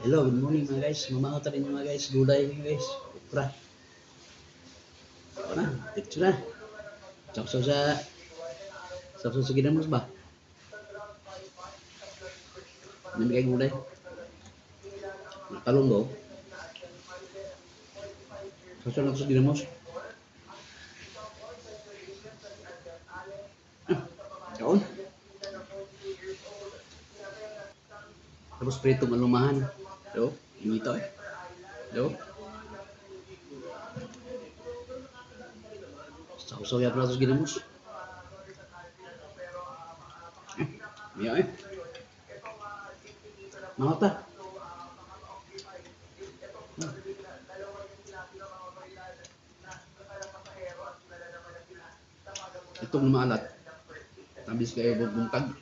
Hello, good morning mga guys. Mamangot rin yung mga guys. Gulay mga guys. Pra. Ako na, dito na. Sakso sa... Sakso sa ginamos ba? Namigay gulay. Nakalong ba? Sakso lang sa ginamos. Ah, Kaon. Tapos prito malumahan. Do, yung ito eh. Do. Sausaw ya pala ito ginamos. Eh, Iya eh. Mata. Itong maalat. Tabis kayo buntag.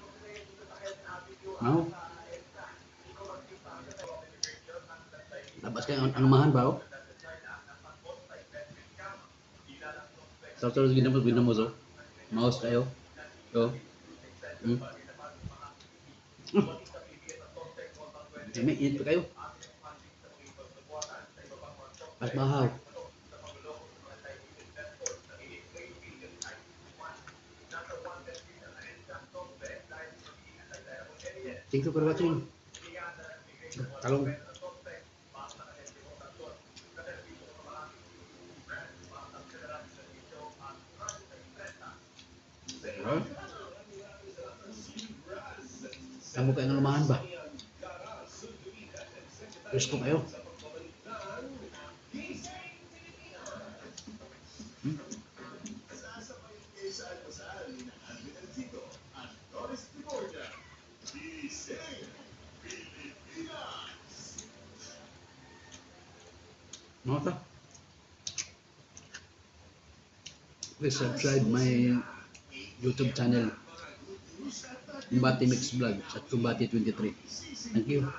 Mau? Labas kayo ang anumahan ba? Oh? Sa so, ginamos, ginamos oh. Maos kayo. Oh. Hmm. Hmm. Dami, kayo. Mas bahaw. Thank you for watching. Talong. Huh? Kamu kayo ng lumahan ba? Presko kayo. Hmm? Mga ta. Please subscribe my YouTube channel. Kumbati Mix Vlog at Kumbati 23. Thank you.